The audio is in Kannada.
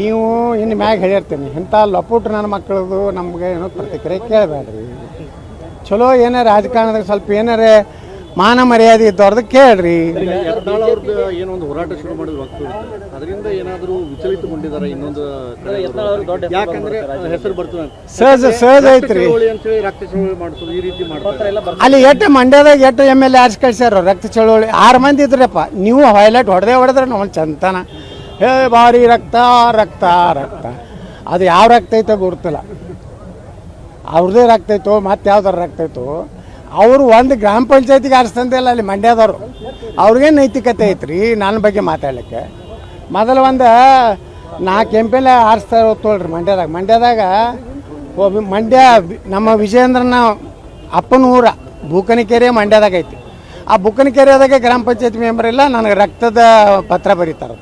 ನೀವು ಇನ್ನು ಮ್ಯಾಗ ಹೇಳಿರ್ತೀನಿ. ಇಂಥ ಲಪುಟ್ ನನ್ನ ಮಕ್ಕಳದು ನಮ್ಗೆ ಏನೋ ಪ್ರತಿಕ್ರಿಯೆ ಕೇಳಬೇಡ್ರಿ. ಚಲೋ ಏನಾರ ರಾಜಕಾರಣದಾಗ ಸ್ವಲ್ಪ ಏನಾರ ಮಾನ ಮರ್ಯಾದೆ ಇದ್ದವ್ರದ್ದು ಕೇಳ್ರಿ. ಯತ್ನಾಳ್ ಅವ್ರದ್ದು ಏನೋ ಒಂದು ಹೋರಾಟ ಶುರು ಮಾಡಿದ ವಕ್ತು ಅದರಿಂದ ಏನಾದರೂ ವಿಚಲಿತಗೊಂಡಿದ್ದಾರೆ ಇನ್ನೊಂದು ಯಾಕಂದ್ರೆ ಹೆಸರು ಬರ್ತದೆ ಸಹಜ ಸಹಜ ಐತ್ರಿ. ಚಳವಳಿ ಅಂತೇಳಿ ರಕ್ತ ಚಳವಳಿ ಮಾಡಿಸೋದು ಈ ರೀತಿ ಮಾಡ್ತಾರೆ. ಅಲ್ಲಿ ಎಟ್ಟು ಮಂಡ್ಯದಾಗ ಎಷ್ಟು ಎಂ ಎಲ್ ಎ ಆರ್ಸ್ ಕಳ್ಸ್ಯಾರ ರಕ್ತ ಚಳವಳಿ. ಆರು ಮಂದಿ ಇದ್ರಪ್ಪ. ನೀವು ಹೈಲೈಟ್ ಹೊಡೆದೇ ಹೊಡೆದ್ರೆ ನಾವು ಚಂತನ ಹೇ ಭಾರಿ ರಕ್ತ ರಕ್ತ ರಕ್ತ. ಅದು ಯಾವ ರಕ್ತ ಐತೋ ಗುರುತಿಲ್ಲ ಅವ್ರದ್ದೇ ರಕ್ತ ಐತೋ ಮತ್ತೆ ಯಾವ್ದಾರ ರಕ್ತ ಐತೋ ಅವರು ಒಂದು ಗ್ರಾಮ ಪಂಚಾಯತಿಗೆ ಆರಿಸ್ತಂದಿಲ್ಲ ಅಲ್ಲಿ ಮಂಡ್ಯದವರು. ಅವ್ರಿಗೇನು ನೈತಿಕತೆ ಐತ್ರಿ? ನನ್ನ ಬಗ್ಗೆ ಮಾತಾಡ್ಲಿಕ್ಕೆ. ಮೊದಲು ಒಂದು ನಾಲ್ಕು ಎಂ ಪಿ ಎಲ್ ಆರಿಸ್ತಾರೆ ತೋಳ್ರಿ ಮಂಡ್ಯದಾಗ. ಮಂಡ್ಯದಾಗ ಮಂಡ್ಯ ನಮ್ಮ ವಿಜಯೇಂದ್ರನ ಅಪ್ಪನ ಊರ ಬೂಕನಕೆರೆ ಮಂಡ್ಯದಾಗ ಐತಿ. ಆ ಬುಕ್ಕನಕೆರೆದಾಗ ಗ್ರಾಮ ಪಂಚಾಯತ್ ಮೆಂಬರ್ ಇಲ್ಲ, ನನಗೆ ರಕ್ತದ ಪತ್ರ ಬರೀತಾರೆ